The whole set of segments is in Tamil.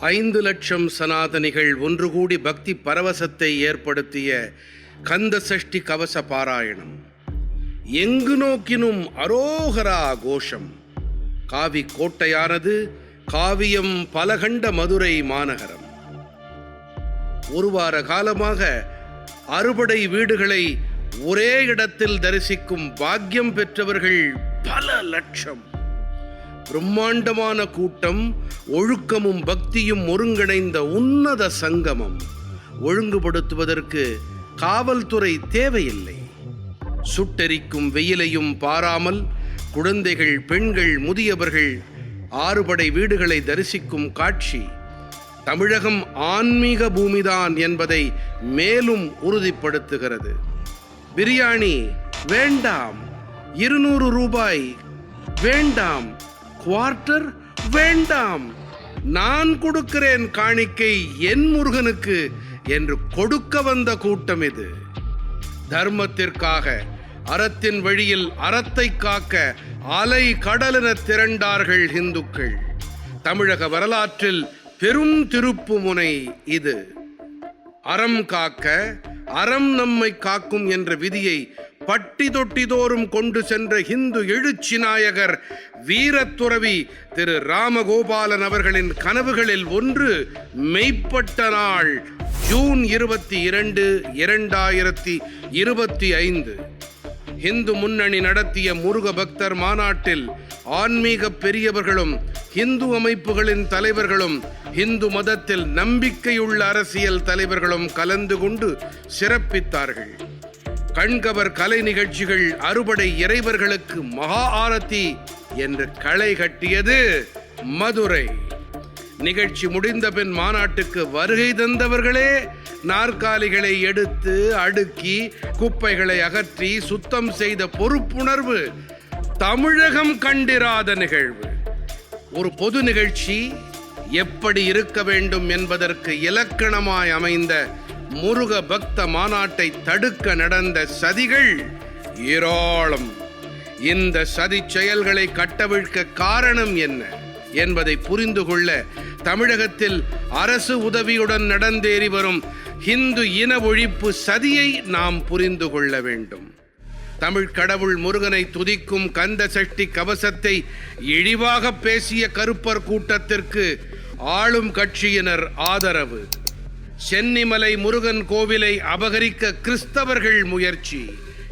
ஐந்து லட்சம் சனாதனிகள் ஒன்று கூடி பக்தி பரவசத்தை ஏற்படுத்திய கந்த சஷ்டி கவச பாராயணம். எங்கு நோக்கினும் அரோகரா கோஷம். காவி கோட்டையானது காவியம் பலகண்ட மதுரை மாநகரம். ஒரு வார காலமாக அறுபடை வீடுகளை ஒரே இடத்தில் தரிசிக்கும் பாக்கியம் பெற்றவர்கள் பல லட்சம். பிரம்மாண்டமான கூட்டம் ஒழுக்கமும் பக்தியும் ஒருங்கிணைந்த உன்னத சங்கமம். ஒழுங்குபடுத்துவதற்கு காவல்துறை தேவையில்லை. சுட்டெரிக்கும் வெயிலையும் பாராமல் குழந்தைகள் பெண்கள் முதியவர்கள் ஆறுபடை வீடுகளை தரிசிக்கும் காட்சி. தமிழகம் ஆன்மீக பூமிதான் என்பதை மேலும் உறுதிப்படுத்துகிறது. பிரியாணி வேண்டாம். இருநூறு ரூபாய் வேண்டாம். குவார்ட்டர் வேண்டாம். நான் கொடுக்கிறேன் காணிக்கை என் முருகனுக்கு என்று கொடுக்க வந்த கூட்டம் இது. தர்மத்திற்காக அறத்தின் வழியில் அறத்தை காக்க அலை கடலென திரண்டார்கள் இந்துக்கள். தமிழக வரலாற்றில் பெரும் திருப்பு முனை இது. அறம் காக்க அறம் நம்மை காக்கும் என்ற விதியை பட்டி தொட்டிதோறும் கொண்டு சென்ற இந்து எழுச்சி நாயகர் வீரத்துறவி திரு ராமகோபாலன் அவர்களின் கனவுகளில் ஒன்று மெய்ப்பட்ட நாள் ஜூன் இருபத்தி இரண்டு இரண்டாயிரத்தி இருபத்தி ஐந்து. இந்து முன்னணி நடத்திய முருக பக்தர் மாநாட்டில் ஆன்மீக பெரியவர்களும் இந்து அமைப்புகளின் தலைவர்களும் இந்து மதத்தில் நம்பிக்கையுள்ள அரசியல் தலைவர்களும் கலந்து கொண்டு சிறப்பித்தார்கள். கண்கவர் கலை நிகழ்ச்சிகள் அறுபடை இறைவர்களுக்கு மகா ஆரத்தி என்று களை கட்டியது மதுரை. நிகழ்ச்சி முடிந்த பின் மாநாட்டுக்கு வருகை தந்தவர்களே நாற்காலிகளை எடுத்து அடுக்கி குப்பைகளை அகற்றி சுத்தம் செய்த பொறுப்புணர்வு தமிழகம் கண்டிராத நிகழ்வு. ஒரு பொது நிகழ்ச்சி எப்படி இருக்க வேண்டும் என்பதற்கு இலக்கணமாய் அமைந்த முருக பக்த மாநாட்டை தடுக்க நடந்த சதிகள் ஏராளம். இந்த சதி செயல்களை கட்டவிழ்க்க காரணம் என்ன என்பதை புரிந்து கொள்ள தமிழகத்தில் அரசு உதவியுடன் நடந்தேறி வரும் இந்து இன ஒழிப்பு சதியை நாம் புரிந்து கொள்ள வேண்டும். தமிழ் கடவுள் முருகனை துதிக்கும் கந்த சஷ்டி கவசத்தை இழிவாக பேசிய கருப்பர் கூட்டத்திற்கு ஆளும் கட்சியினர் ஆதரவு. சென்னிமலை முருகன் கோவிலை அபகரிக்க கிறிஸ்தவர்கள் முயற்சி.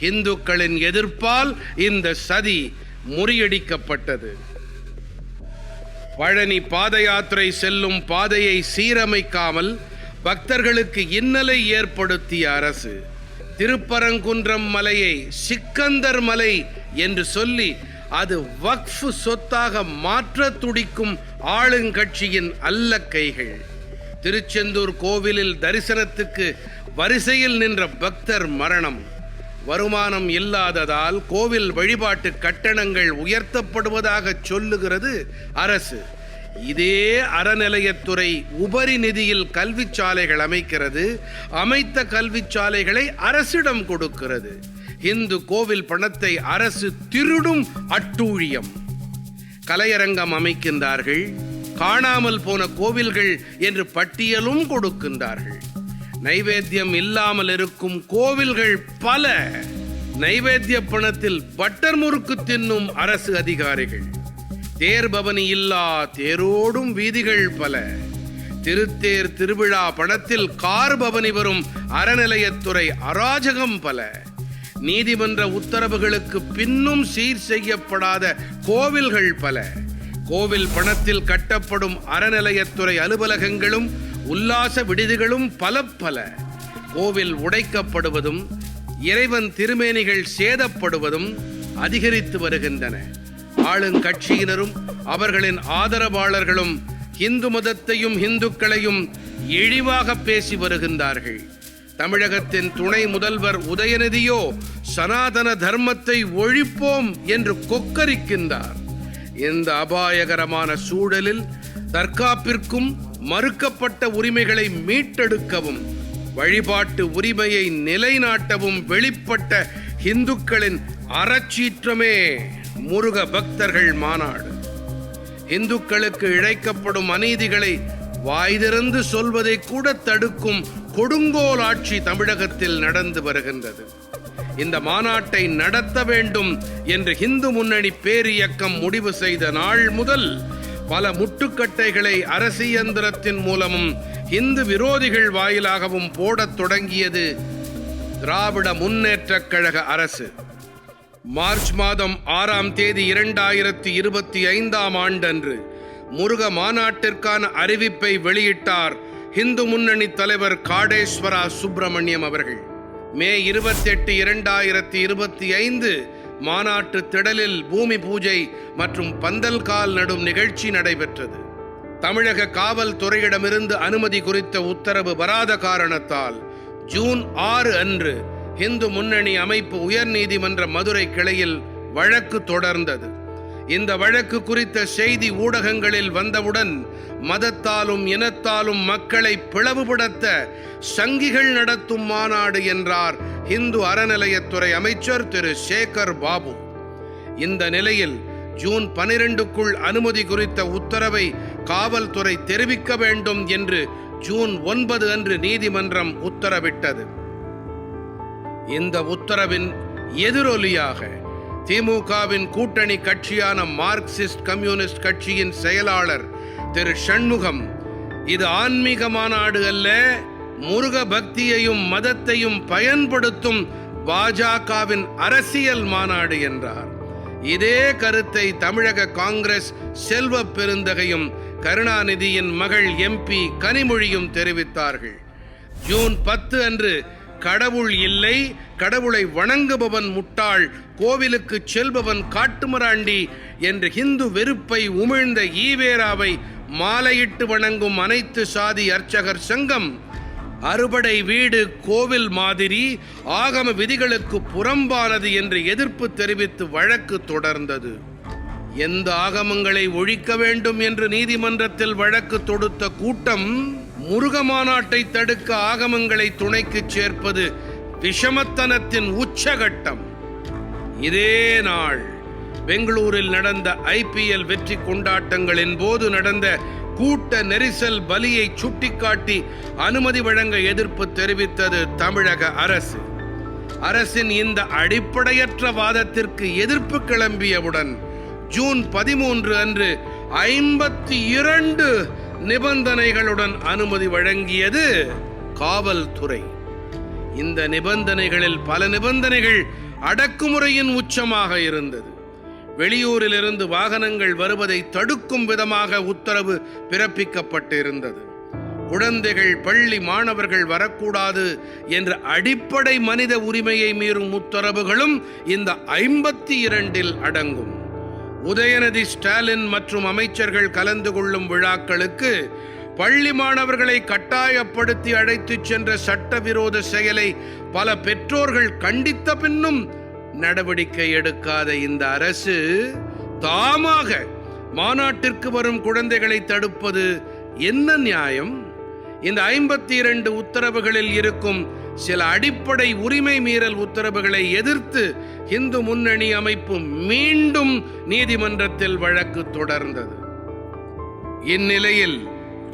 இந்துக்களின் எதிர்ப்பால் இந்த சதி முறியடிக்கப்பட்டது. பழனி பாத யாத்திரை செல்லும் பாதையை சீரமைக்காமல் பக்தர்களுக்கு இன்னலை ஏற்படுத்திய அரசு திருப்பரங்குன்றம் மலையை சிக்கந்தர் மலை என்று சொல்லி அது வக்ஃப் சொத்தாக மாற்ற துடிக்கும் ஆளுங்கட்சியின் அல்ல கைகள். திருச்செந்தூர் கோவிலில் தரிசனத்துக்கு வரிசையில் நின்ற பக்தர் மரணம். வருமானம் இல்லாததால் கோவில் வழிபாட்டு கட்டணங்கள் உயர்த்தப்படுவதாக சொல்லுகிறது அரசு. இதே அறநிலையத்துறை உபரி நிதியில் கல்விச்சாலைகள் அமைக்கிறது. அமைத்த கல்விச்சாலைகளை அரசிடம் கொடுக்கிறது. இந்து கோவில் பணத்தை அரசு திருடும் அட்டூழியம். கலையரங்கம் அமைக்கின்றார்கள். காணாமல் போன கோவில்கள் என்று பட்டியலும் கொடுக்கின்றார்கள். நைவேத்தியம் இல்லாமல் இருக்கும் கோவில்கள் பல. நைவேத்திய பணத்தில் பட்டர் முறுக்கு தின்னும் அரசு அதிகாரிகள். தேர் பவனி இல்லா தேரோடும் வீதிகள் பல. திருத்தேர் திருவிழா பணத்தில் கார் பவனி வரும் அறநிலையத்துறை அராஜகம் பல. நீதிமன்ற உத்தரவுகளுக்கு பின்னும் சீர் செய்யப்படாத கோவில்கள் பல. கோவில் பணத்தில் கட்டப்படும் அறநிலையத்துறை அலுவலகங்களும் உல்லாச விடுதிகளும் பல பல. கோவில் உடைக்கப்படுவதும் இறைவன் திருமேனிகள் சேதப்படுவதும் அதிகரித்து வருகின்றன. ஆளுங்கட்சியினரும் அவர்களின் ஆதரவாளர்களும் இந்து மதத்தையும் இந்துக்களையும் இழிவாக பேசி வருகின்றார்கள். தமிழகத்தின் துணை முதல்வர் உதயநிதியோ சனாதன தர்மத்தை ஒழிப்போம் என்று கொக்கரிக்கின்றார். இந்த அபாயகரமான சூழலில் தற்காப்பிற்கும் மறுக்கப்பட்ட உரிமைகளை மீட்டெடுக்கவும் வழிபாட்டு உரிமையை நிலைநாட்டவும் வெளிப்பட்ட இந்துக்களின் அறச்சீற்றமே முருக பக்தர்கள் மாநாடு. இந்துக்களுக்கு இழைக்கப்படும் அநீதிகளை வாய் திறந்து சொல்வதை கூட தடுக்கும் கொடுங்கோல் ஆட்சி தமிழகத்தில் நடந்து வருகின்றது. இந்த மாநாட்டை நடத்த வேண்டும் என்று இந்து முன்னணி பேரியக்கம் முடிவு செய்த நாள் முதல் பல முட்டுக்கட்டைகளை அரசியந்திரத்தின் மூலமும் இந்து விரோதிகள் வாயிலாகவும் போடத் தொடங்கியது திராவிட முன்னேற்றக் கழக அரசு. மார்ச் மாதம் ஆறாம் தேதி இரண்டாயிரத்தி இருபத்தி ஐந்தாம் ஆண்டன்று முருக மாநாட்டிற்கான அறிவிப்பை வெளியிட்டார் இந்து முன்னணி தலைவர் காடேஸ்வரா சுப்பிரமணியம் அவர்கள். மே இருபத்தெட்டு இரண்டாயிரத்தி இருபத்தி ஐந்து மாநாட்டு திடலில் பூமி பூஜை மற்றும் பந்தல் கால் நடும் நிகழ்ச்சி நடைபெற்றது. தமிழக காவல்துறையிடமிருந்து அனுமதி குறித்த உத்தரவு வராத காரணத்தால் ஜூன் ஆறு அன்று இந்து முன்னணி அமைப்பு உயர்நீதிமன்ற மதுரை கிளையில் வழக்கு தொடர்ந்தது. இந்த வழக்கு குறித்த செய்தி ஊடகங்களில் வந்தவுடன் மதத்தாலும் இனத்தாலும் மக்களை பிளவுபடுத்த சங்கிகள் நடத்தும் மாநாடு என்றார் இந்து அறநிலையத்துறை அமைச்சர் திரு சேகர் பாபு. இந்த நிலையில் ஜூன் பனிரெண்டுக்குள் அனுமதி குறித்த உத்தரவை காவல்துறை தெரிவிக்க வேண்டும் என்று ஜூன் ஒன்பது அன்று நீதிமன்றம் உத்தரவிட்டது. இந்த உத்தரவின் எதிரொலியாக திமுகவின் கூட்டணி கட்சியான மார்க்சிஸ்ட் கம்யூனிஸ்ட் கட்சியின் செயலாளர் திரு ஷண்முகம். இது ஆன்மீக மாநாடு அல்ல முருக பக்தியையும் மதத்தையும் பயன்படுத்தும் பாஜகவின் அரசியல் மாநாடு என்றார். இதே கருத்தை தமிழக காங்கிரஸ் செல்வ பெருந்தகையும் கருணாநிதியின் மகள் எம்பி கனிமொழியும் தெரிவித்தார்கள். ஜூன் பத்து அன்று கடவுள் இல்லை கடவுளை வணங்குபவன் முட்டாள் கோவிலுக்கு செல்பவன் காட்டுமராண்டி என்று ஹிந்து வெறுப்பை உமிழ்ந்த ஈவேராவை மாலையிட்டு வணங்கும் அனைத்து சாதி அர்ச்சகர் சங்கம் அறுபடை வீடு கோவில் மாதிரி ஆகம விதிகளுக்கு புறம்பானது என்று எதிர்ப்பு தெரிவித்து வழக்கு தொடர்ந்தது. எந்த ஆகமங்களை ஒழிக்க வேண்டும் என்று நீதிமன்றத்தில் வழக்கு தொடுத்த கூட்டம் முருக மாநாட்டை தடுக்க ஆகமங்களை துணைக்கு சேர்ப்பது விஷமத்தனத்தின் உச்சகட்டம். இதே நாள் பெங்களூரில் நடந்த ஐபிஎல் வெற்றி கொண்டாட்டங்களின் போது நடந்த கூட்ட நெரிசல் பலியை சுட்டிக்காட்டி அனுமதி வழங்க எதிர்ப்பு தெரிவித்தது தமிழக அரசு. அரசின் இந்த அடிப்படையற்ற வாதத்திற்கு எதிர்ப்பு கிளம்பியவுடன் ஜூன் பதிமூன்று அன்று ஐம்பத்தி இரண்டு நிபந்தனைகளுடன் அனுமதி வழங்கியது காவல்துறை. இந்த நிபந்தனைகளில் பல நிபந்தனைகள் அடக்குமுறையின் உச்சமாக இருந்தது. வெளியூரிலிருந்து வாகனங்கள் வருவதை தடுக்கும் விதமாக உத்தரவு பிறப்பிக்கப்பட்டிருந்தது. குழந்தைகள் பள்ளி மாணவர்கள் வரக்கூடாது என்ற அடிப்படை மனித உரிமையை மீறும் உத்தரவுகளும் இந்த ஐம்பத்தி இரண்டில் அடங்கும். உதயநிதி ஸ்டாலின் மற்றும் அமைச்சர்கள் கலந்து கொள்ளும் விழாக்களுக்கு பள்ளி மாணவர்களை கட்டாயப்படுத்தி அழைத்துச் சென்ற சட்டவிரோத செயலை பல பெற்றோர்கள் கண்டித்த பின்னும் நடவடிக்கை எடுக்காத இந்த அரசு தாமாக மாநாட்டிற்கு வரும் குழந்தைகளை தடுப்பது என்ன நியாயம்? இந்த ஐம்பத்தி இரண்டு உத்தரவுகளில் இருக்கும் சில அடிப்படை உரிமை மீறல் உத்தரவுகளை எதிர்த்து இந்து முன்னணி அமைப்பு மீண்டும் நீதிமன்றத்தில் வழக்கு தொடர்ந்தது. இந்நிலையில்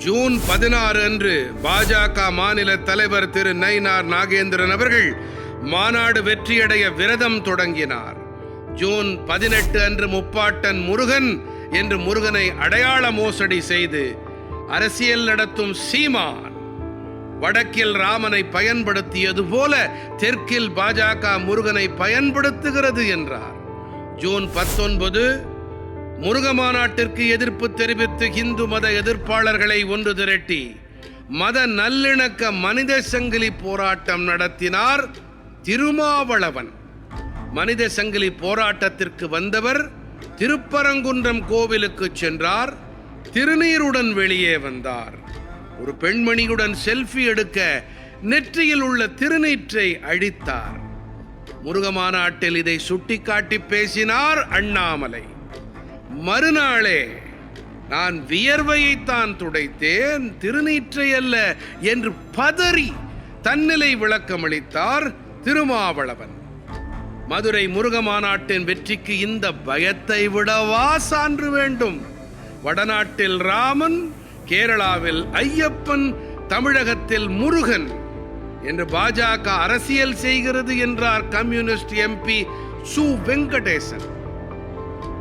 ஜூன் பதினாறு அன்று பாஜக மாநில தலைவர் திரு நயினார் நாகேந்திரன் அவர்கள் மாநாடு வெற்றியடைய விரதம் தொடங்கினார். ஜூன் பதினெட்டு அன்று முப்பாட்டன் முருகன் என்று முருகனை அடையாள மோசடி செய்து அரசியல் நடத்தும் சீமான் வடக்கில் ராமனை பயன்படுத்தியது போல தெற்கில் பாஜக முருகனை பயன்படுத்துகிறது என்றார். ஜூன் பத்தொன்பது முருக மாநாட்டிற்கு எதிர்ப்பு தெரிவித்து இந்து மத எதிர்ப்பாளர்களை ஒன்று திரட்டி மத நல்லிணக்க மனித சங்கிலி போராட்டம் நடத்தினார் திருமாவளவன். மனித சங்கிலி போராட்டத்திற்கு வந்தவர் திருப்பரங்குன்றம் கோவிலுக்கு சென்றார். திருநீருடன் வெளியே வந்தார். ஒரு பெண்மணியுடன் செல்ஃபி எடுக்க நெற்றியில் உள்ள திருநீற்றை அழித்தார். முருகமாநாட்டில் இதை சுட்டிக்காட்டி பேசினார் அண்ணாமலை. மறுநாளே நான் வியர்வையைத்தான் துடைத்தேன் திருநீற்றை அல்ல என்று பதறி தன்னிலை விளக்கமளித்தார் திருமாவளவன். மதுரை முருக மாநாட்டின் வெற்றிக்கு இந்த பயத்தை விடவா சான்று வேண்டும். வடநாட்டில் ராமன் கேரளாவில் ஐயப்பன் தமிழகத்தில் முருகன் என்று பாஜக அரசியல் செய்கிறது என்றார் கம்யூனிஸ்ட் எம்பி சு. வெங்கடேசன்.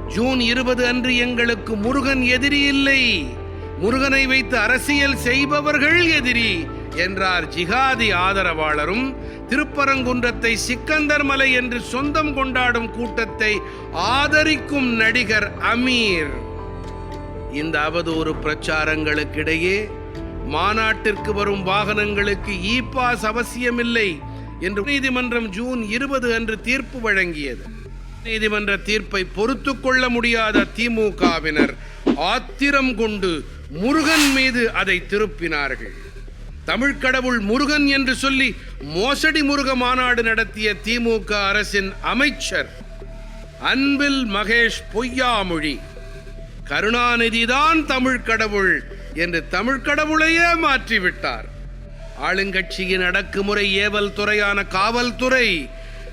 ஜூன் இருபது அன்று எங்களுக்கு முருகன் எதிரி இல்லை. முருகனை வைத்து அரசியல் செய்பவர்கள் எதிரி. என்றார் ஜிகாதி ஆதரவாளரும் திருப்பரங்குன்றத்தை சிக்கந்தர் மலை என்று சொந்தம் கொண்டாடும் கூட்டத்தை ஆதரிக்கும் நடிகர் அமீர். இந்த அவதூறு பிரச்சாரங்களுக்கிடையே மாநாட்டிற்கு வரும் வாகனங்களுக்கு இ பாஸ் அவசியமில்லை என்று நீதிமன்றம் ஜூன் இருபது அன்று தீர்ப்பு வழங்கியது. நீதிமன்ற தீர்ப்பை பொறுத்து கொள்ள முடியாத திமுகவினர் ஆத்திரம் கொண்டு முருகன் மீது அதை திருப்பினார்கள். தமிழ் கடவுள் முருகன் என்று சொல்லி மோசடி முருக மாநாடு நடத்திய திமுக அரசின் அமைச்சர் அன்பில் மகேஷ் பொய்யாமொழி. கருணாநிதிதான் தமிழ் கடவுள் என்று தமிழ் கடவுளையே மாற்றிவிட்டார். ஆளுங்கட்சியின் அடக்குமுறை ஏவல் துறையான காவல்துறை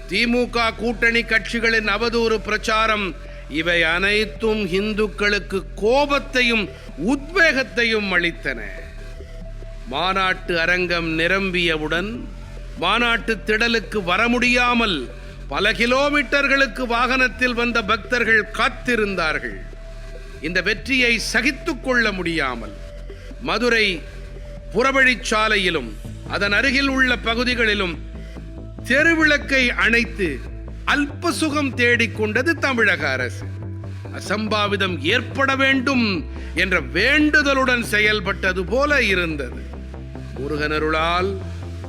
திமுக கூட்டணி கட்சிகளின் அவதூறு பிரச்சாரம் இவை அனைத்தும் இந்துக்களுக்கு கோபத்தையும் உத்வேகத்தையும் அளித்தன. மாநாட்டு அரங்கம் நிரம்பியவுடன் மாநாட்டு திடலுக்கு வர முடியாமல் பல கிலோமீட்டர்களுக்கு வாகனத்தில் வந்த பக்தர்கள் காத்திருந்தார்கள். இந்த வெற்றியை சகித்துக் கொள்ள முடியாமல் மதுரை புறவழிச்சாலையிலும் அதன் அருகில் உள்ள பகுதிகளிலும் தெருவிளக்கை அணைத்து அல்ப சுகம் தேடிக்கொண்டது தமிழக அரசு. அசம்பாவிதம் ஏற்பட வேண்டும் என்ற வேண்டுதலுடன் செயல்பட்டது போல இருந்தது. முருகனருளால்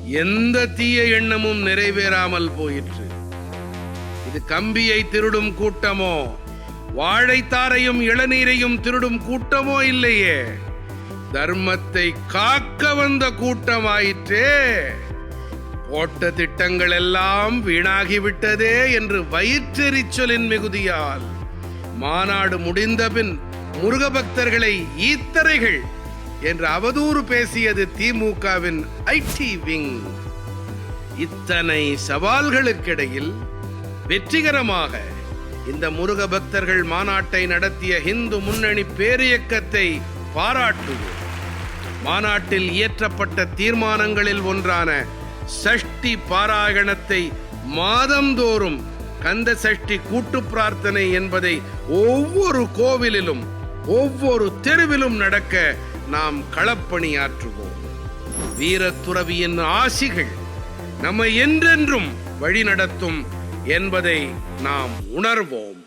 எந்த தீய எண்ணமும் நிறைவேறாமல் போயிற்று. இது கம்பியை திருடும் கூட்டமோ வாழைத்தாரையும் இளநீரையும் திருடும் கூட்டமோ இல்லையே. தர்மத்தை காக்க வந்த கூட்டமாயிற்றே. போட்ட திட்டங்கள் எல்லாம் வீணாகிவிட்டதே என்று வயிற்றெரிச்சலின் மிகுதியால் மாநாடு முடிந்தபின் முருக பக்தர்களை ஈத்தரைகள் என்று அவதூறு பேசியது திமுகவின் ஐடி விங். இத்தனை சவால்களுக்கிடையில் வெற்றிகரமாக இந்த முருக பக்தர்கள் மாநாட்டை நடத்திய இந்து முன்னணி பேரியக்கத்தை பாராட்டுவோம். மாநாட்டில் இயற்றப்பட்ட தீர்மானங்களில் ஒன்றான சஷ்டி பாராயணத்தை மாதந்தோறும் கந்த சஷ்டி கூட்டு பிரார்த்தனை என்பதை ஒவ்வொரு கோவிலிலும் ஒவ்வொரு தெருவிலும் நடக்க நாம் களப்பணியாற்றுவோம். வீரத்துறவியின் ஆசிகள் நம்மை என்றென்றும் வழிநடத்தும் என்பதை நாம் உணர்வோம்.